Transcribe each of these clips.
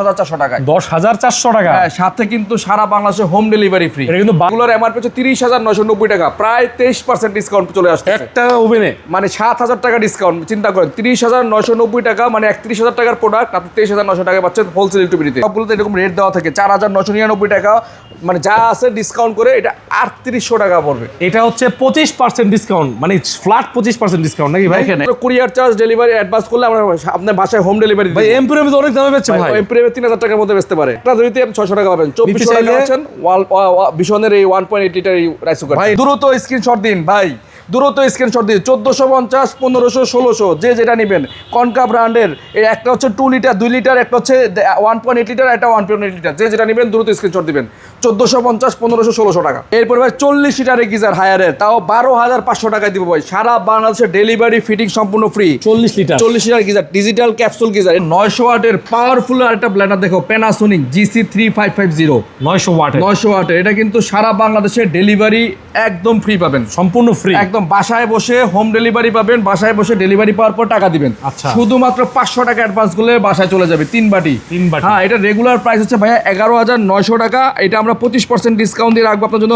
হাজার চারশো টাকায়। দশ হাজার চারশো টাকা? হ্যাঁ সাথে কিন্তু সারা বাংলাদেশে হোম ডেলিভারি ফ্রি এটা কিন্তু বাংলার এমআরপি হচ্ছে তিরিশ হাজার নয়শো নব্বই টাকা। প্রায় তেইশ পার্সেন্ট ডিসকাউন্ট চলে আসছে। একটা ওভেনে মানে সাত হাজার টাকা ডিসকাউন্ট চিন্তা করেন। তিরিশ হাজার নয়শো নব্বই টাকা মানে একত্রিশ হাজার টাকার প্রোডাক্ট আপনি তেইশ হাজার নশো টাকা পাচ্ছেন হোলসেল ইউটিউবিতে সবগুলোতে এরকম রেট দেওয়া থাকে। চার হাজার নশো নিরানব্বই টাকা মানে যা আছে ডিসকাউন্ট করে এটা আটত্রিশশো টাকা পড়বে। এটা হচ্ছে পঁচিশ পার্সেন্ট ডিসকাউন্ট মানে ফ্ল্যাট পঁচিশ পার্সেন্ট ডিসকাউন্ট নাকি ভাই? এখানে কুরিয়ার চার্জ ডেলিভারি অ্যাডভান্স করলে আমরা আপনার বাসায় হোম ডেলিভারি ভাই এমপুরিয়ামে তো অনেক দামে পাচ্ছে ভাই এপ্রিলে তিন হাজার টাকার মধ্যে বেচতে পারে। একটা দুইতে ছশো টাকা পাবেন চব্বিশশো টাকা পাচ্ছেন ভীষণের এই one point eight litre rice cooker ভাই- দ্রুত স্ক্রিনশট দিন ভাই দ্রুত স্ক্রিনশট দিন। চোদ্দোশো পঞ্চাশ পনেরোশো ষোলোশো যে যেটা নেবেন কনকা ব্র্যান্ডের এই একটা হচ্ছে টু লিটার দুই লিটার একটা হচ্ছে ওয়ান পয়েন্ট এইট লিটার একটা ওয়ান পয়েন্ট এইট লিটার যে যেটা নেবেন দ্রুত স্ক্রিনশট দিবেন। চোদ্দোশো পঞ্চাশ পনেরোশো ষোলোশো টাকা। এরপর ভাই চল্লিশ লিটারের গিজার হায়ারের তাও বারো হাজার পাঁচশো টাকায় দিব ভাই। সারা বাংলাদেশের ডেলিভারি ফিটিং সম্পূর্ণ ফ্রি চল্লিশ লিটার। চল্লিশ litre geyser digital capsule geyser. নয়শো ওয়াটের পাওয়ারফুল আর একটা ব্ল্যান্ডার দেখো Panasonic G C three five five zero নয়শো ওয়াট নয়শো ওয়াটের এটা কিন্তু সারা বাংলাদেশে ডেলিভারি একদম ফ্রি পাবেন। সম্পূর্ণ ফ্রি একদম বাসায় বসে হোম ডেলিভারি পাবেন বাসায় বসে ডেলিভারি পাওয়ার পর টাকা দিবেন। আচ্ছা। শুধুমাত্র পাঁচশো টাকা অ্যাডভান্স করলে বাসায় চলে যাবে তিন বাটি। তিন বাটি। হ্যাঁ এটা রেগুলার প্রাইস হচ্ছে ভাইয়া এগারো হাজার নয়শো টাকা এটা আমরা পঁচিশ পার্সেন্ট ডিসকাউন্ট দিয়ে রাখব আপনার জন্য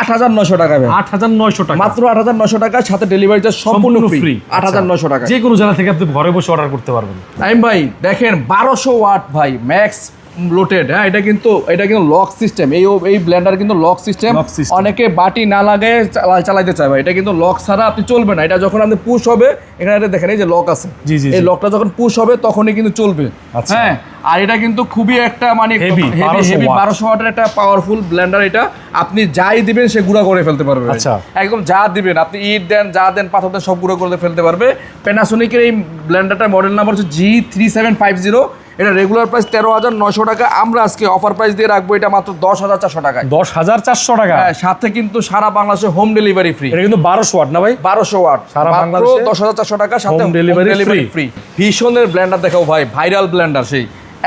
আট হাজার নয়শো টাকা আট হাজার নয়শো টাকা। মাত্র আট হাজার নয়শো টাকা সাথে ডেলিভারি চার্জ সম্পূর্ণ ফ্রি ফ্রি আট হাজার নয়শো টাকা যে কোনো জায়গা থেকে আপনি ঘরে বসে অর্ডার করতে পারবেন। টাইম ভাই দেখেন বারোশো ওয়াট ভাই ম্যাক্স লোটেড হ্যাঁ? এটা কিন্তু এটা কিন্তু লক সিস্টেম। এই এই ব্লেন্ডার কিন্তু লক সিস্টেম। অনেকে বাটি না চালা- চালাইতে চায় এটা কিন্তু লক ছাড়া আপনি চলবে না। এটা যখন আপনি পুশ হবে এখানে একটা দেখেন এই যে লক আছে। জি, জি, এই লকটা যখন পুশ হবে তখনই কিন্তু চলবে। আচ্ছা। হ্যাঁ? আর এটা কিন্তু খুবই একটা মানে হেভি 1200 হেভি watt। বারোশো ওয়াটের একটা পাওয়ারফুল ব্লেন্ডার এটা। আপনি যাই দিবেন সে গুঁড়া করে ফেলতে পারবে। আচ্ছা। একদম যা দিবেন আপনি ইট দেন যা দেন পাথর দেন সব গুঁড়ো করে ফেলতে পারবে। প্যানাসোনিকের এই ব্লেন্ডারটার মডেল নাম্বার হচ্ছে G three seven five zero এটা রেগুলার প্রাইস তেরো হাজার নশো টাকা। আমরা আজকে অফার প্রাইস দিয়ে রাখব এটা মাত্র দশ হাজার চারশো টাকায়। দশ হাজার চারশো টাকা? হ্যাঁ সাথে কিন্তু সারা বাংলাদেশে হোম ডেলিভারি ফ্রি এটা কিন্তু বারোশো ওয়াট না ভাই? বারোশো ওয়াট। সারা বাংলাদেশে দশ হাজার চারশো টাকা সাথে ডেলিভারি free। ফ্রি ভীষণের ব্ল্যান্ডার দেখাও ভাই ভাইরাল ব্ল্যান্ডার সেই।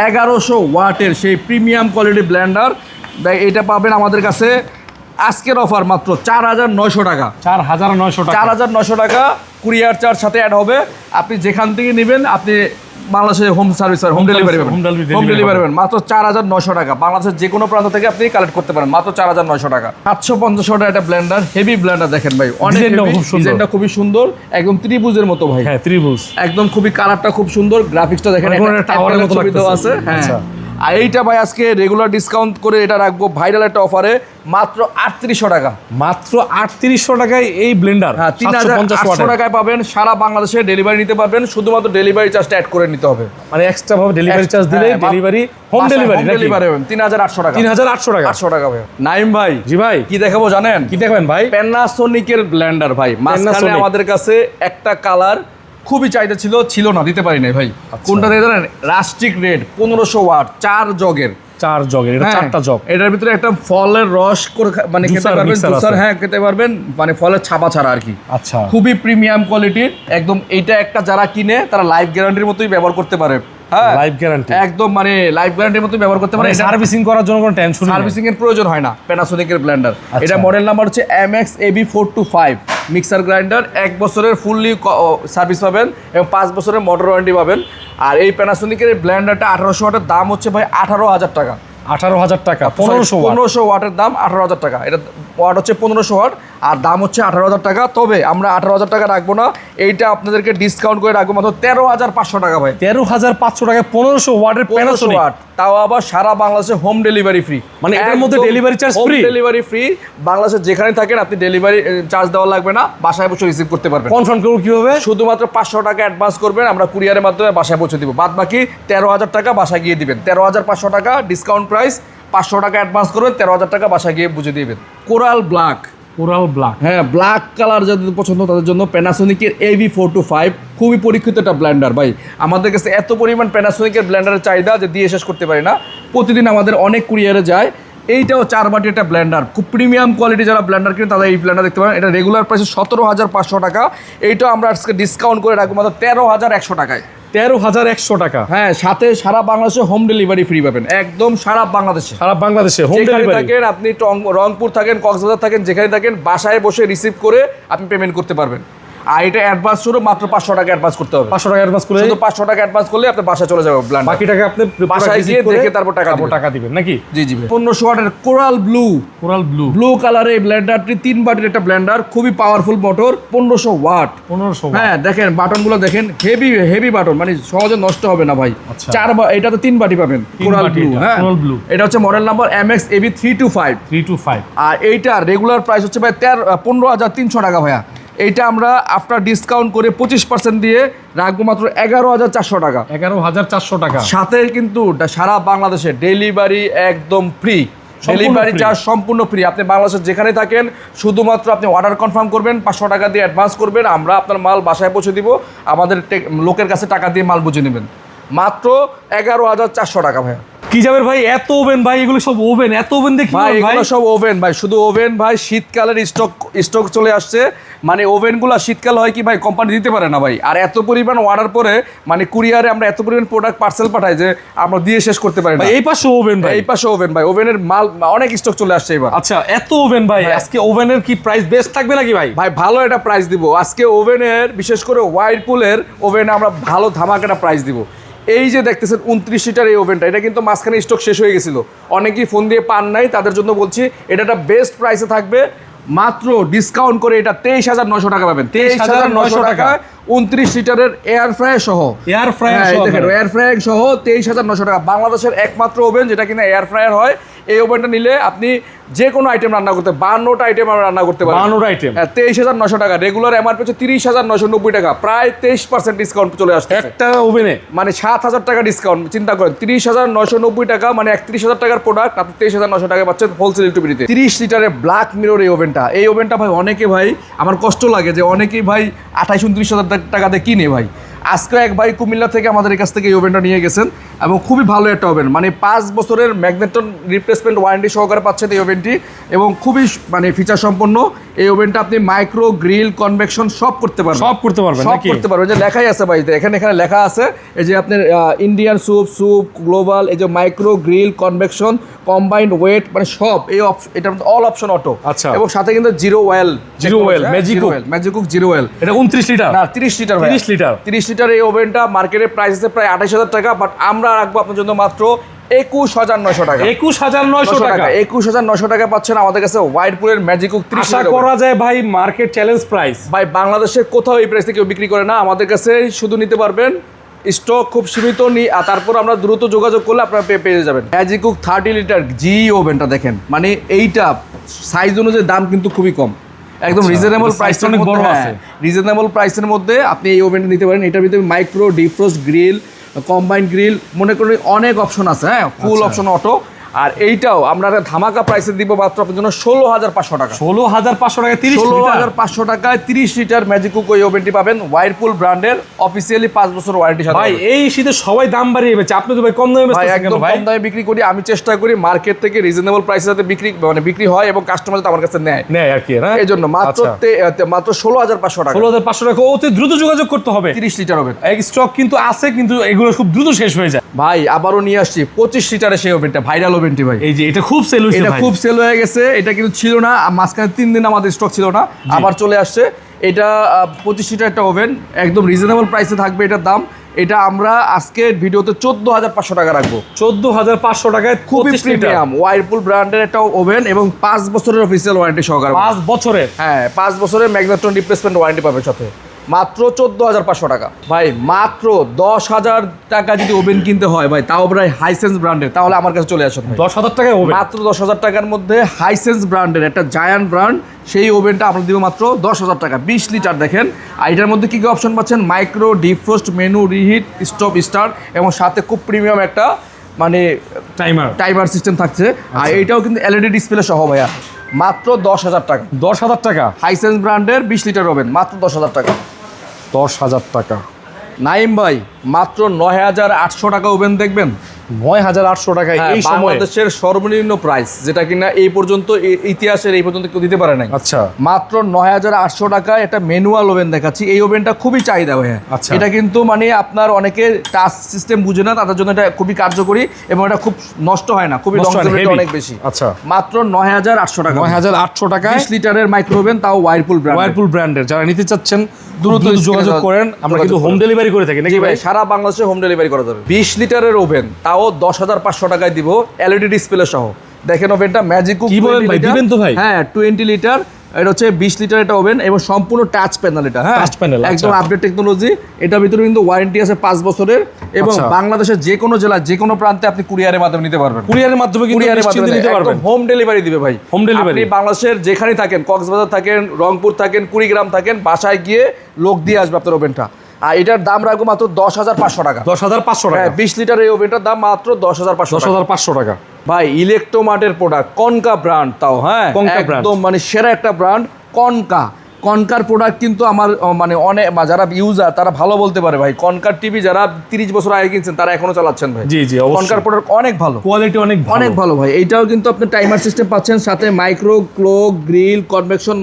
এগারোশো ওয়াটের সেই প্রিমিয়াম কোয়ালিটি ব্লেন্ডার এটা পাবেন আমাদের কাছে আজকের অফার মাত্র চার হাজার নয়শো টাকা। চার হাজার নয়শো টাকা। চার হাজার নশো টাকা কুরিয়ার চার্জ সাথে অ্যাড হবে। আপনি যেখান থেকে নেবেন আপনি বাংলাদেশে home service home delivery home পাবেন। হোম ডেলিভারি পাবেন। মাত্র চার হাজার নশো টাকা। বাংলাদেশের যে কোনো প্রান্ত থেকে আপনি কালেক্ট করতে পারেন। মাত্র চার হাজার নশো টাকা। সাতশো পঞ্চাশ টাকা একটা ব্ল্যান্ডার হেভি ব্ল্যান্ডার দেখেন ভাই। অনেক খুব সুন্দর। ডিজাইনটা খুবই সুন্দর। একদম ত্রিভুজের মতো ভাই। হ্যাঁ ত্রিভুজ। একদম খুবই কালারটা খুব সুন্দর। গ্রাফিক্সটা দেখেন একটা- টাওয়ারের মতো আছে। হ্যাঁ। আচ্ছা। আর এইটা ভাই আজকে রেগুলার ডিসকাউন্ট করে এটা রাখব ভাইরাল একটা অফারে মাত্র আটত্রিশশো টাকা। মাত্র আটত্রিশশো টাকায় এই ব্লেন্ডার হ্যাঁ তিন হাজার আটশো টাকায় পাবেন সারা বাংলাদেশে ডেলিভারি নিতে পারবেন শুধুমাত্র ডেলিভারি চার্জটা অ্যাড করে নিতে হবে। মানে এক্সট্রা ভাবে ডেলিভারি চার্জ দিলে ডেলিভারি হোম ডেলিভারি ডেলিভারি পাবেন তিন হাজার আটশো টাকা। তিন হাজার আটশো টাকা। আটশো টাকা ভাই। নাইম ভাই। জি ভাই। কি দেখাবো জানেন? কি দেখবেন ভাই? প্যানাসোনিকের ব্লেন্ডার ভাই। মাঝখানে আমাদের কাছে একটা কালার খুবই চাহিদা ছিল ছিল না দিতে পারি নাই ভাই। আচ্ছা। কোনটা দিয়ে জানেন রাস্টিক রেড পনেরোশো ওয়াট চার জগের। চার জগের এটা হ্যাঁ, চারটা জগ। এটার ভিতরে একটা ফলের রস করে মানে খেতে পারবেন জুসার হ্যাঁ খেতে পারবেন মানে ফলের ছাপা ছাড়া আর কি। আচ্ছা। খুবই প্রিমিয়াম কোয়ালিটির একদম এইটা একটা যারা কিনে তারা লাইফ গ্যারান্টির মতোই ব্যবহার করতে পারে। হ্যাঁ লাইফ গ্যারান্টি একদম মানে লাইফ গ্যারান্টির মতো ব্যবহার করতে পারে। মানে সার্ভিসিং করার জন্য কোনো টেনশন সার্ভিসিং এর প্রয়োজন হয় না প্যানাসোনিকের ব্লেন্ডার আচ্ছা। এটা মডেল নাম্বার হচ্ছে M X A B four two five mixer grinder এক বছরের ফুললি সার্ভিস পাবেন এবং পাঁচ বছরের মোটর ওয়ারেন্টি পাবেন। আর এই প্যানাসোনিকের ব্ল্যান্ডারটা ব্লেন্ডারটা আঠারোশো ওয়াটের দাম হচ্ছে ভাই আঠারো হাজার টাকা। আঠারো হাজার টাকা পনেরোশো পনেরোশো ওয়াটের দাম আঠারো হাজার টাকা। এটা ওয়াট হচ্ছে পনেরোশো ওয়াট আর দাম হচ্ছে আঠারো হাজার টাকা। তবে আমরা আঠারো হাজার টাকা রাখব না এইটা আপনাদেরকে ডিসকাউন্ট করে রাখব মাত্র তেরো হাজার পাঁচশো টাকা ভাই। তেরো হাজার পাঁচশো টাকা পনেরোশো ওয়াটের পনেরোশো ওয়াট। তাও আবার সারা বাংলাদেশে হোম ডেলিভারি ফ্রি মানে এটার মধ্যে delivery charge free? Delivery free বাংলাদেশে যেখানে থাকেন আপনি ডেলিভারি চার্জ দেওয়া লাগবে না। বাসায় বসে রিসিভ করতে পারবেন। কনফার্ম করব কীভাবে? শুধুমাত্র পাঁচশো টাকা অ্যাডভান্স করবেন আমরা কুরিয়ারের মাধ্যমে বাসায় পৌঁছে দিব। বাদ বাকি তেরো হাজার টাকা বাসায় গিয়ে দিবেন। তেরো হাজার পাঁচশো টাকা ডিসকাউন্ট প্রাইস পাঁচশো টাকা অ্যাডভান্স করবেন তেরো হাজার টাকা বাসায় গিয়ে বুঝে দিবেন। কোরাল ব্ল্যাক কোরাল ব্ল্যাক হ্যাঁ ব্ল্যাক কালার যাদের পছন্দ, তাদের জন্য প্যানাসোনিকের A V four two five খুবই পরীক্ষিত একটা ব্ল্যান্ডার ভাই, আমাদের কাছে এত পরিমাণ প্যানাসোনিকের ব্ল্যান্ডারের চাহিদা যে দিয়ে শেষ করতে পারি না। প্রতিদিন আমাদের অনেক কুরিয়ারে যায়। এইটাও চার বাটি একটা ব্ল্যান্ডার খুব প্রিমিয়াম কোয়ালিটি যারা ব্ল্যান্ডার কিনে, তারা এই ব্ল্যান্ডার দেখতে পারেন। এটা রেগুলার প্রাইসে সতেরো হাজার পাঁচশো টাকা। এইটাও আমরা আজকে ডিসকাউন্ট করে রাখব মাত্র তেরো হাজার একশো টাকায়। তেরো হাজার একশো টাকা। হ্যাঁ সাথে সারা বাংলাদেশে হোম ডেলিভারি ফ্রি পাবেন। একদম সারা বাংলাদেশে। সারা বাংলাদেশে হোম ডেলিভারি থাকেন আপনি রংপুর থাকেন কক্সবাজার থাকেন যেখানে থাকেন বাসায় বসে রিসিভ করে আপনি পেমেন্ট করতে পারবেন। আর এটা অ্যাডভান্স শুরু মাত্র পাঁচশো টাকা অ্যাডভান্স করতে হবে। পাঁচশো টাকা অ্যাডভান্স করে শুধু পাঁচশো টাকা অ্যাডভান্স করলে আপনি বাসায় চলে যাবে ব্ল্যান্ডার বাকি টাকা আপনি বাসায় গিয়ে দেখে তারপর টাকা। টাকা দিবেন নাকি? জি জি পনেরোশো ওয়াটের coral blue coral blue blue কালারের এই ব্লেন্ডারটি তিন বাটির একটা ব্লেন্ডার খুবই পাওয়ারফুল মোটর পনেরোশো ওয়াট পনেরোশো হ্যাঁ দেখেন বাটনগুলো দেখেন হেভি হেভি বাটন মানে সহজে নষ্ট হবে না ভাই। আচ্ছা। চার এটা তো তিন বাটি পাবেন কোরাল ব্লু হ্যাঁ। Coral Blue। এটা হচ্ছে model number M X A B three two five three two five আর এইটা রেগুলার প্রাইস হচ্ছে ভাই তেরো পনেরো হাজার তিনশো টাকা ভাইয়া। এইটা আমরা আফটার ডিসকাউন্ট করে পঁচিশ পার্সেন্ট দিয়ে রাখব মাত্র এগারো হাজার চারশো টাকা। এগারো হাজার চারশো টাকা। সাথে কিন্তু সারা বাংলাদেশে ডেলিভারি একদম ফ্রি ডেলিভারি চার্জ সম্পূর্ণ ফ্রি আপনি বাংলাদেশের যেখানে থাকেন শুধুমাত্র আপনি অর্ডার কনফার্ম করবেন পাঁচশো টাকা দিয়ে অ্যাডভান্স করবেন আমরা আপনার মাল বাসায় পৌঁছে দিব আমাদের লোকের কাছে টাকা দিয়ে মাল বুঝে নেবেন। মাত্র এগারো হাজার চারশো টাকা ভাইয়া। কি যাবে ভাই? এত ওভেন ভাই এগুলো সব ওভেন এত ওভেন দেখি ভাই এগুলো সব ওভেন ভাই শুধু ওভেন ভাই শীতকালের স্টক স্টক চলে আসছে। মানে ওভেনগুলো শীতকাল হয় কি ভাই কোম্পানি দিতে পারে না ভাই। আর এত পরিমাণ অর্ডার পরে মানে কুরিয়ারে আমরা এত পরিমাণ প্রোডাক্ট পার্সেল পাঠাই যে আমরা দিয়ে শেষ করতে পারি না। এই পাশে ওভেন ভাই। এই পাশে ওভেন ভাই ওভেনের মাল অনেক স্টক চলে আসছে এবার। আচ্ছা এত ওভেন ভাই আজকে ওভেনের কি প্রাইস বেস্ট থাকবে নাকি ভাই? ভাই ভালো একটা প্রাইস দিব। আজকে ওভেনের বিশেষ করে ওয়াইরপুলের ওভেনে আমরা ভালো ধামাকাটা প্রাইস দিব। এই যে দেখতেছেন উনত্রিশ সিটার এই ওভেনটা এটা কিন্তু মাঝখানে স্টক শেষ হয়ে গেছিল। অনেকেই ফোন দিয়ে পান নাই তাদের জন্য বলছি এটা একটা বেস্ট প্রাইসে থাকবে। মাত্র ডিসকাউন্ট করে এটা তেইশ হাজার নশো টাকা পাবেন। তেইশ হাজার নশো টাকা। উনত্রিশ সিটারের এয়ার ফ্রায়ার সহ। এয়ার ফ্রায়ার হ্যাঁ, দেখেন এয়ার ফ্রায়ার সহ তেইশ হাজার নশো টাকা। বাংলাদেশের একমাত্র ওভেন যেটা কিনা এয়ার ফ্রায়ার হয় এই ওভেনটা নিলে আপনি যে কোনো আইটেম রান্না করতে বান্নটা আইটেম আমরা রান্না করতে পারি বানোর আইটেম হ্যাঁ তেইশ হাজার নশো টাকা। রেগুলার এমআরপি হচ্ছে তিরিশ হাজার নশো নব্বই টাকা। প্রায় তেইশ পার্সেন্ট ডিসকাউন্ট চলে আসছে একটা ওভেনে মানে সাত হাজার টাকা ডিসকাউন্ট চিন্তা করেন তিরিশ হাজার নশো নব্বই টাকা মানে একত্রিশ হাজার টাকার প্রোডাক্ট আপনি তেইশ হাজার নশো টাকা পাচ্ছেন হোলসেল ইলেকট্রিবিলিতে তিরিশ লিটারের ব্ল্যাক মিরর এই ওভেনটা এই ওভেনটা ভাই অনেকে ভাই আমার কষ্ট লাগে যে অনেকেই ভাই আঠাইশ উনত্রিশ হাজার টাকাতে কিনে ভাই। আজকে এক ভাই কুমিল্লা থেকে আমাদের কাছ থেকে এই ওভেনটা নিয়ে গেছেন এবং খুবই ভালো একটা ওভেন মানে পাঁচ বছরের ম্যাগনেটন রিপ্লেসমেন্ট ওয়ারেন্টি সহকারে পাচ্ছেন এই ওভেনটি এবং খুবই মানে ফিচার সম্পন্ন। এই ওভেনটা আপনি মাইক্রো গ্রিল কনভেকশন সব করতে পারবেন। সব করতে পারবেন সব করতে পারবেন। যে লেখাই আছে ভাই এখানে এখানে লেখা আছে এই যে আপনার ইন্ডিয়ান স্যুপ স্যুপ গ্লোবাল এই যে micro grill convection combined weight মানে সব এই মধ্যে অল অপশন অটো আচ্ছা। এবং সাথে কিন্তু zero oil zero oil Magic oil magic cook zero oil এটা উনত্রিশ লিটার? না তিরিশ লিটার 30 লিটার। তিরিশ লিটার এই ওভেনটা মার্কেটের প্রাইস আছে প্রায় আঠাশ হাজার টাকা বাট আমরা রাখব আপনার জন্য মাত্র একুশ হাজার নয়শো টাকা। একুশ হাজার নয়শো টাকা। একুশ হাজার নয়শো টাকা পাচ্ছেন আমাদের কাছে হোয়াইটপুরের ম্যাজিক কুক আশা করা যায় ভাই মার্কেট চ্যালেঞ্জ প্রাইস ভাই বাংলাদেশে কোথাও এই প্রাইসে কেউ বিক্রি করে না আমাদের কাছে শুধু নিতে পারবেন স্টক খুব সীমিত নি আর তারপর আমরা দ্রুত যোগাযোগ করলে আপনারা পেয়ে পেয়ে যাবেন। Magic cook thirty litre G ওভেনটা দেখেন মানে এইটা সাইজ অনুযায়ী দাম কিন্তু খুবই কম। একদম রিজনেবল প্রাইস অনেক বড় আছে। রিজনেবল প্রাইসের মধ্যে আপনি এই ওভেনটা নিতে পারেন এটার ভিতরে micro defrost grill combined grill মনে করি অনেক অপশন আছে হ্যাঁ ফুল। অপশন অটো আর এইটাও আমরা ধামাকা প্রাইসে দিব মাত্র আপনার জন্য ষোলো হাজার পাঁচশো টাকা। ষোলো হাজার পাঁচশো টাকা তিরিশ ষোলো হাজার পাঁচশো টাকায় তিরিশ লিটার ম্যাজিক কুক ওই ওভেনটি পাবেন। ওয়াইরপুল ব্র্যান্ডের অফিসিয়ালি পাঁচ বছর ওয়ারেন্টি ভাই এই শীতে সবাই দাম বাড়িয়ে বেচে আপনি তো ভাই কম দামে ভাই একদম কম দামে বিক্রি করি আমি চেষ্টা করি মার্কেট থেকে রিজনেবল প্রাইসে যাতে বিক্রি মানে বিক্রি হয় এবং কাস্টমার যাতে আমার কাছে নেয়। নেয় আর কি না? এই জন্য মাত্র আচ্ছা। মাত্র ষোলো হাজার পাঁচশো টাকা। ষোলো হাজার পাঁচশো টাকা অতি দ্রুত যোগাযোগ করতে হবে। তিরিশ লিটার ওভেন এক স্টক কিন্তু আছে কিন্তু এগুলো খুব দ্রুত শেষ হয়ে যায়। ভাই আবারও নিয়ে আসছি। পঁচিশ লিটারের সেই ওভেনটা ভাইরাল ওভেনটি ভাই। এই যে এটা খুব সেল হয়েছে এটা খুব সেল হয়ে গেছে এটা কিন্তু ছিল না মাঝখানে তিন দিন আমাদের স্টক ছিল না। আবার চলে আসছে। এটা পঁচিশ লিটার একটা ওভেন একদম রিজনেবল প্রাইসে থাকবে এটার দাম। এটা আমরা আজকের ভিডিওতে চোদ্দ হাজার পাঁচশো টাকা রাখব। চোদ্দ হাজার পাঁচশো টাকায় খুবই 25 লিটার। প্রিমিয়াম ওয়াইরপুল ব্র্যান্ডের একটা ওভেন এবং পাঁচ বছরের অফিসিয়াল ওয়ারেন্টি সহকারে। পাঁচ বছরের? হ্যাঁ পাঁচ বছরের ম্যাগনেট্রন রিপ্লেসমেন্ট ওয়ারেন্টি পাবে সাথে। মাত্র চোদ্দ হাজার পাঁচশো টাকা। ভাই মাত্র দশ হাজার টাকা যদি ওভেন কিনতে হয় ভাই তাও প্রায় হাইসেন্স ব্র্যান্ডের তাহলে আমার কাছে চলে আসুন দশ হাজার টাকায় হবে মাত্র দশ হাজার টাকার মধ্যে হাইসেন্স ব্র্যান্ডের একটা জায়ান্ট ব্র্যান্ড সেই ওভেনটা আপনার দিব মাত্র দশ হাজার টাকা। বিশ লিটার দেখেন। আর এটার মধ্যে কী কী অপশন পাচ্ছেন? Micro defrost menu reheat stop start এবং সাথে খুব প্রিমিয়াম একটা মানে টাইমার টাইমার সিস্টেম থাকছে। আর আচ্ছা। এইটাও কিন্তু এলইডি ডিসপ্লে সহ ভাইয়া। মাত্র দশ হাজার টাকা। দশ হাজার টাকা? হাইসেন্স ব্র্যান্ডের বিশ লিটার ওভেন। মাত্র দশ হাজার টাকা। দশ হাজার টাকা। নাইম ভাই মাত্র নয় হাজার আটশো টাকা ওভেন দেখবেন? নয় হাজার আটশো টাকায় হ্যাঁ, এই বাংলাদেশের সর্বনিম্ন প্রাইস যেটা কিনা এই পর্যন্ত ইতিহাসের এই পর্যন্ত কেউ দিতে পারে নাই। আচ্ছা। মাত্র নয় হাজার আটশো টাকায় একটা ম্যানুয়াল ওভেন দেখাচ্ছি। এই ওভেনটা খুবই চাহিদা ভাইয়া। আচ্ছা। এটা কিন্তু মানে আপনার অনেকে টাচ সিস্টেম বুঝে না তাদের জন্য এটা খুবই কার্যকরী এবং এটা খুব নষ্ট হয় না খুবই। অনেক বেশি। আচ্ছা। মাত্র নয় হাজার আটশো টাকা। নয় হাজার আটশো টাকায় বিশ লিটারের মাইক্রো ওভেন তাও ওয়াইরপুল ব্র্যান্ড ওয়ারপুল ব্র্যান্ডের যারা নিতে চাচ্ছেন দ্রুত যোগাযোগ করেন। আমরা কিন্তু হোম ডেলিভারি করে থাকি নাকি ভাই ভাই? সারা বাংলাদেশে হোম ডেলিভারি করা যাবে। বিশ লিটারের ওভেন তাও দশ হাজার পাঁচশো টাকায় দিব এলইডি ডিসপ্লে সহ। দেখেন ওভেনটা ম্যাজিক কি বলেন ভাই, দিবেন তো ভাই? হ্যাঁ টোয়েন্টি লিটার এটা হচ্ছে বিশ লিটার এটা ওভেন এবং সম্পূর্ণ টাচ প্যানেল এটা হ্যাঁ? Panel, আচ্ছা। একদম আপডেট টেকনোলজি এটার ভিতরে কিন্তু ওয়ারেন্টি আছে পাঁচ বছরের এবং আচ্ছা। বাংলাদেশের যে কোনো জেলা যে কোনো প্রান্তে আপনি কুরিয়ারের মাধ্যমে নিতে পারবেন। কুরিয়ারের মাধ্যমে কুরিয়ারের মাধ্যমে নিতে পারবেন। হোম ডেলিভারি দিবে ভাই। হোম ডেলিভারি আপনি বাংলাদেশের যেখানে থাকেন কক্সবাজার থাকেন রংপুর থাকেন কুড়িগ্রাম থাকেন বাসায় গিয়ে লোক দিয়ে আসবে আপনার ওভেনটা আর এটার দাম রাখব মাত্র দশ হাজার পাঁচশো টাকা। দশ হাজার পাঁচশো টাকা। হ্যাঁ বিশ লিটার এই ওভেনটার দাম মাত্র দশ হাজার পাঁচশো দশ হাজার পাঁচশো টাকা। ভাই ইলেকট্রোমার্টের প্রোডাক্ট কনকা ব্র্যান্ড তাও হ্যাঁ। একদম মানে সেরা একটা ব্র্যান্ড কনকা কনকার প্রোডাক্ট কিন্তু আমার মানে অনেক যারা ইউজার তারা ভালো বলতে পারে ভাই। কনকার টিভি যারা তিরিশ বছর আগে কিনছেন তারা এখনও চালাচ্ছেন ভাই। জি, জি, কনকার প্রোডাক্ট অনেক ভালো। কোয়ালিটি অনেক অনেক ভালো ভাই। এইটাও কিন্তু আপনি টাইমার সিস্টেম পাচ্ছেন সাথে মাইক্রো ক্লোক গ্রিল কনভেকশন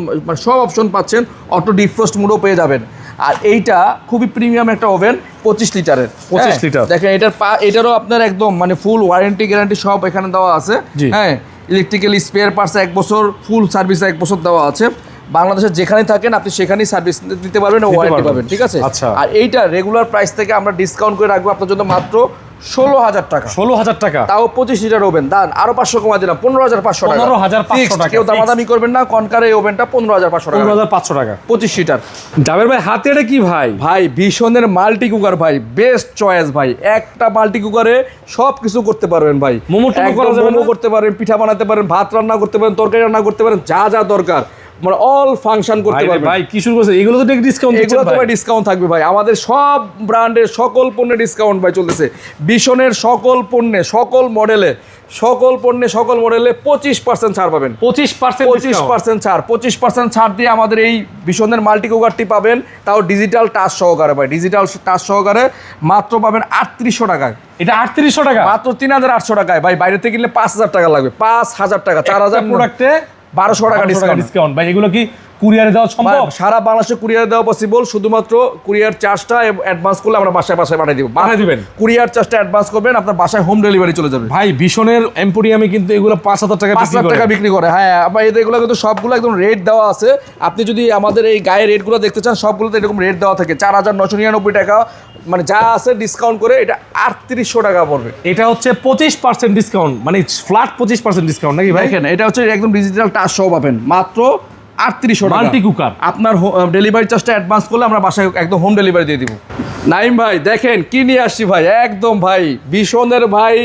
সব অপশন পাচ্ছেন। অটো ডিফ্রস্ট মোডও পেয়ে যাবেন। আর এইটা খুবই প্রিমিয়াম একটা ওভেন পঁচিশ লিটারের। 25 হ্যাঁ, লিটার। দেখেন এটার পা এটারও আপনার একদম মানে ফুল ওয়ারেন্টি গ্যারান্টি সব এখানে দেওয়া আছে। হ্যাঁ ইলেকট্রিক্যাল স্পেয়ার পার্টস এক বছর ফুল সার্ভিস এক বছর দেওয়া আছে। বাংলাদেশে যেখানে থাকেন আপনি সেখানেই সার্ভিস দিতে পারবেন ওয়ারেন্টি পাবেন ঠিক আছে? আচ্ছা। আর এইটা রেগুলার প্রাইস থেকে আমরা ডিসকাউন্ট করে রাখব আপনার জন্য মাত্র ষোলো হাজার টাকা। ষোলো হাজার টাকা। তাও পঁচিশ লিটার ওভেন। দান আরও পাঁচশো কমা দিলাম পনেরো হাজার পাঁচশো টাকা। 15,500 Fixed, টাকা, কেউ। দামাদামি করবেন না কনকার এই ওভেনটা পনেরো হাজার পাঁচশো পনেরো টাকা হাজার পাঁচশো টাকা। পঁচিশ লিটার। জাবের ভাই হাতে এটা কি ভাই? ভাই ভীষণের মাল্টি কুকার ভাই বেস্ট চয়েস ভাই। একটা মাল্টি কুকারে সব কিছু করতে পারবেন ভাই। মোমো? করতে পারেন পিঠা বানাতে পারেন ভাত রান্না করতে পারেন তরকারি রান্না করতে পারেন যা যা দরকার। মানে অল ফাংশন করতে ভাই ভাই কি শুরু এগুলো তো ডিসকাউন্ট এগুলো তো ভাই ভাই। ডিসকাউন্ট থাকবে ভাই। আমাদের সব ব্র্যান্ডের সকল পণ্যে ডিসকাউন্ট ভাই চলতেছে। বিশনের সকল পণ্যে সকল মডেলে সকল পণ্যে সকল মডেলে পঁচিশ পার্সেন্ট ছাড় পাবেন। পঁচিশ পার্সেন্ট পঁচিশ পার্সেন্ট ছাড়। পঁচিশ পার্সেন্ট ছাড় দিয়ে আমাদের এই ভীষণের মাল্টি কুকারটি পাবেন। তাও ডিজিটাল টাচ সহকারে ভাই। ডিজিটাল টাচ সহকারে মাত্র পাবেন আটত্রিশশো টাকায়। এটা আটত্রিশশো টাকা? মাত্র তিন হাজার আটশো টাকায়। ভাই বাইরে থেকে কিনলে পাঁচ হাজার টাকা লাগবে। পাঁচ হাজার টাকা চার হাজার প্রোডাক্টে বারোশো টাকা ডিসকাউন্ট ভাই এগুলো কি কুরিয়ারে দেওয়া সম্ভব? সারা বাংলাদেশে কুরিয়ার দেওয়া পসিবল শুধুমাত্র কুরিয়ার চার্জটা অ্যাডভান্স করলে আমরা বাসায় বাসায় পাঠিয়ে দিব। পাঠিয়ে দিবেন। কুরিয়ার চার্জটা অ্যাডভান্স করবেন আপনার বাসায় হোম ডেলিভারি চলে যাবে। ভাই ভীষণের এম্পোরিয়ামে কিন্তু এগুলো পাঁচ হাজার টাকা পাঁচ লাখ টাকা বিক্রি করে। হ্যাঁ আবার এদের এগুলো কিন্তু সবগুলো একদম রেট দেওয়া আছে। আপনি যদি আমাদের এই গায়ে রেটগুলো দেখতে চান সবগুলোতে এরকম রেট দেওয়া থাকে। চার হাজার নশো নিরানব্বই টাকা মানে যা আছে ডিসকাউন্ট করে এটা আটত্রিশশো টাকা পড়বে। এটা হচ্ছে পঁচিশ পার্সেন্ট ডিসকাউন্ট মানে ফ্ল্যাট পঁচিশ পার্সেন্ট ডিসকাউন্ট নাকি ভাই? দেখেন এটা হচ্ছে একদম ডিজিটাল টাচ সহ পাবেন মাত্র আটত্রিশশো টাকা। Multi cooker। আপনার ডেলিভারি চার্জটা অ্যাডভান্স করলে আমরা বাসায় একদম হোম ডেলিভারি দিয়ে দিব। নাইম ভাই দেখেন কি নিয়ে আসছি ভাই? একদম ভাই ভীষণের ভাই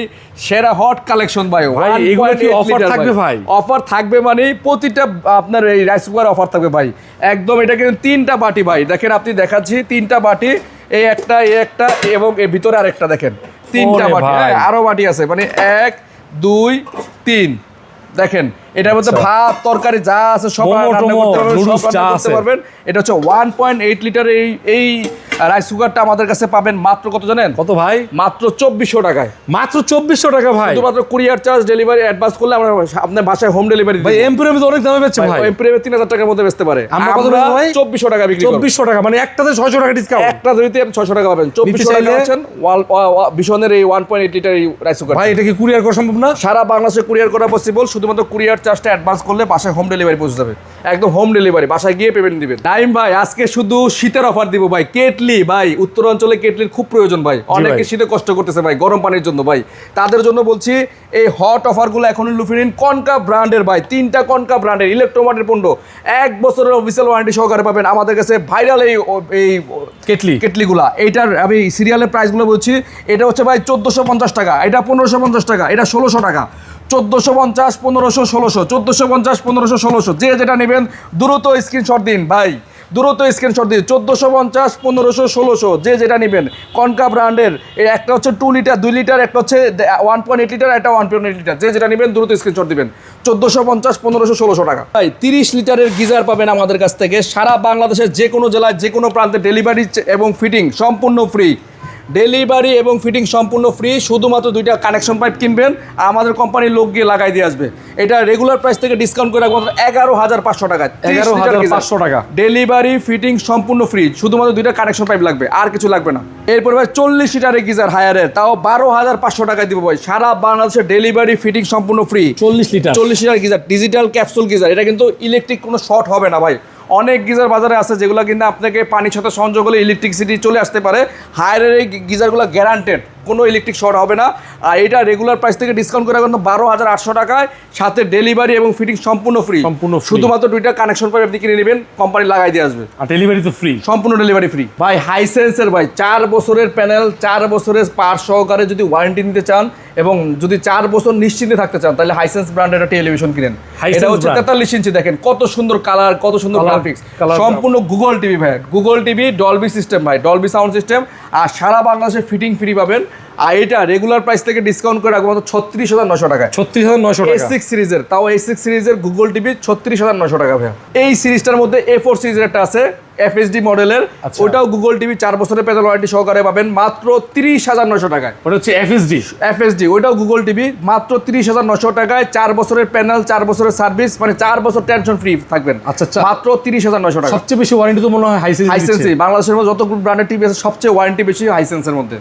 সেরা হট কালেকশন ভাই ভাই, এগুলো কি offer থাকবে ভাই? অফার থাকবে মানে প্রতিটা আপনার এই রাইস কুকার অফার থাকবে ভাই। একদম এটা কিন্তু তিনটা বাটি ভাই। দেখেন আপনি দেখাচ্ছি তিনটা বাটি এই একটা এই একটা এবং এর ভিতরে আরেকটা দেখেন। তিনটা মাটি বাটি। হ্যাঁ, আরও বাটি আছে। মানে এক দুই তিন। দেখেন এটার মধ্যে আচ্ছা। ভাত তরকারি যা আছে সব রান্না করতে পারবেন সব রান্না করতে। পারবেন। এটা হচ্ছে ওয়ান পয়েন্ট এইট লিটার এই এই রাইস কুকারটা আমাদের কাছে পাবেন মাত্র কত জানেন? কত ভাই? মাত্র চব্বিশশো টাকায়। মাত্র চব্বিশশো টাকা ভাই। শুধুমাত্র কুরিয়ার চার্জ ডেলিভারি অ্যাডভান্স করলে আমরা আপনার বাসায় হোম ডেলিভারি ভাই এম্পোরিয়ামে তো অনেক দামে বেচছে ভাই প্রেমে তিন হাজার টাকার মধ্যে বেচতে পারে। আমরা কত ভাই? চব্বিশশো টাকা বিক্রি চব্বিশশো টাকা মানে একটাতে ছয়শো টাকা ডিসকাউন্ট একটা ধরিতে ছয়শো টাকা পাবেন। চব্বিশশো টাকা চাইলে? পাচ্ছেন ভীষণের এই ওয়ান পয়েন্ট এইট লিটার এই রাইস কুকার ভাই এটা কি কুরিয়ার করা সম্ভব না? সারা বাংলাদেশে কুরিয়ার করা পসিবল শুধুমাত্র কুরিয়ার চার্জটা অ্যাডভান্স করলে বাসায় হোম ডেলিভারি পৌঁছে যাবে। একদম হোম ডেলিভারি বাসায় গিয়ে পেমেন্ট দিবেন। টাইম ভাই আজকে শুধু শীতের অফার দিব ভাই। কেটলি ভাই উত্তরাঞ্চলে কেটলির খুব প্রয়োজন ভাই। অনেকে শীতে কষ্ট করতেছে ভাই গরম পানির জন্য ভাই। তাদের জন্য বলছি এই হট অফারগুলো এখনই লুফে নিন। কনকা ব্র্যান্ডের ভাই তিনটা কনকা ব্র্যান্ডের ইলেকট্রোমার্টের পণ্য। এক বছরের অফিসিয়াল ওয়ারেন্টি সহকারে পাবেন আমাদের কাছে ভাইরাল এই এই কেটলি। কেটলিগুলা। এইটার আমি সিরিয়ালের প্রাইসগুলো বলছি এটা হচ্ছে ভাই চোদ্দোশো পঞ্চাশ টাকা এটা পনেরোশো পঞ্চাশ টাকা এটা ষোলোশো টাকা। চোদ্দোশো পঞ্চাশ, পনেরোশো, ষোলোশো। চোদ্দোশো পঞ্চাশ, পনেরোশো, ষোলোশো। যে যেটা নেবেন, দ্রুত স্ক্রিনশট দিন, ভাই। দ্রুত স্ক্রিনশট দিন। চোদ্দোশো পঞ্চাশ, পনেরোশো, ষোলোশো, যে যেটা নেবেন। কনকা ব্র্যান্ডের একটা হচ্ছে টু লিটার দুই লিটার একটা হচ্ছে ওয়ান পয়েন্ট এইট লিটার একটা ওয়ান পয়েন্ট এইট লিটার যে যেটা নেবেন, দ্রুত স্ক্রিনশট দিবেন। চোদ্দোশো পঞ্চাশ, পনেরোশো, ষোলোশো টাকা। ভাই, তিরিশ লিটারের গিজার পাবেন আমাদের কাছ থেকে। সারা বাংলাদেশের যে কোনো জেলায়, যে কোনো প্রান্তে ডেলিভারি এবং ফিটিং সম্পূর্ণ ফ্রি ডেলিভারি এবং ফিটিং সম্পূর্ণ ফ্রি শুধুমাত্র দুইটা কানেকশন পাইপ কিনবেন আর আমাদের কোম্পানির লোক গিয়ে লাগাই দিয়ে আসবে। এটা রেগুলার প্রাইস থেকে ডিসকাউন্ট করে রাখব এগারো হাজার পাঁচশো টাকা। এগারো হাজার পাঁচশো টাকা। ডেলিভারি ফিটিং সম্পূর্ণ ফ্রি শুধুমাত্র দুইটা কানেকশন পাইপ লাগবে আর কিছু লাগবে না। এরপর ভাই চল্লিশ লিটারের গিজার হায়ারের তাও বারো হাজার পাঁচশো টাকায় দিব ভাই। সারা বাংলাদেশের ডেলিভারি ফিটিং সম্পূর্ণ ফ্রি চল্লিশ লিটার। চল্লিশ litre geyser digital capsule geyser এটা কিন্তু ইলেকট্রিক কোনো শর্ট হবে না ভাই। অনেক গিজার বাজারে আছে যেগুলো কিন্তু আপনাকে পানির সাথে সংযোগ হলে ইলেকট্রিসিটি চলে আসতে পারে। হায়ারের এই গিজারগুলো গ্যারান্টেড কোনো ইলেকট্রিক শর্ট হবে না। আর এটা রেগুলার প্রাইস থেকে ডিসকাউন্ট করে কিন্তু বারো হাজার আটশো টাকায় সাথে ডেলিভারি এবং ফিটিং সম্পূর্ণ ফ্রি সম্পূর্ণ শুধুমাত্র দুইটা কানেকশন করে আপনি কিনে নেবেন কোম্পানি লাগাই দিয়ে আসবে। আর ডেলিভারি তো ফ্রি সম্পূর্ণ ডেলিভারি ফ্রি ভাই হাইসেন্সের ভাই চার বছরের প্যানেল চার বছরের পার সহকারে যদি ওয়ারেন্টি নিতে চান এবং যদি চার বছর নিশ্চিন্তে থাকতে চান তাহলে হাইসেন্স ব্র্যান্ডের একটা টেলিভিশন কিনেন। এটা হচ্ছে তেতাল্লিশ ইঞ্চি দেখেন কত সুন্দর কালার কত সুন্দর গ্রাফিক্স সম্পূর্ণ গুগল টিভি ভাই। গুগল টিভি ডলবি সিস্টেম ভাই ডলবি সাউন্ড সিস্টেম আর সারা বাংলাদেশে ফিটিং ফ্রি পাবেন। আর এটা রেগুলার প্রাইস থেকে ডিসকাউন্ট করে রাখব ছত্রিশ হাজার নশো টাকায়। ছত্রিশ হাজার নশো এ টাকা সিক্স সিরিজের তাও এই সিক্স সিরিজের গুগল টিভি ছত্রিশ হাজার নশো টাকা ভাইয়া। এই সিরিজটার মধ্যে এ ফোর সিরিজের একটা আছে। এফএসডি মডেলের আচ্ছা। ওটাও গুগল টিভি চার বছরের পেজাল ওয়ারেন্টি সহকারে পাবেন মাত্র তিরিশ হাজার নশো টাকায়। ওটা হচ্ছে এফএসডি এফএসডি ওইটাও গুগল টিভি মাত্র তিরিশ হাজার নশো টাকায় চার বছরের প্যানেল চার বছরের সার্ভিস মানে চার বছর টেনশন ফ্রি থাকবেন। আচ্ছা, আচ্ছা। মাত্র তিরিশ হাজার নশো টাকা। সবচেয়ে বেশি ওয়ারেন্টি তো মনে হয় হাইসেন্সি বাংলাদেশের মধ্যে যতগুলো ব্র্যান্ডের টিভি আছে সবচেয়ে ওয়ারেন্টি বেশি হাইসেন্সের মধ্যে।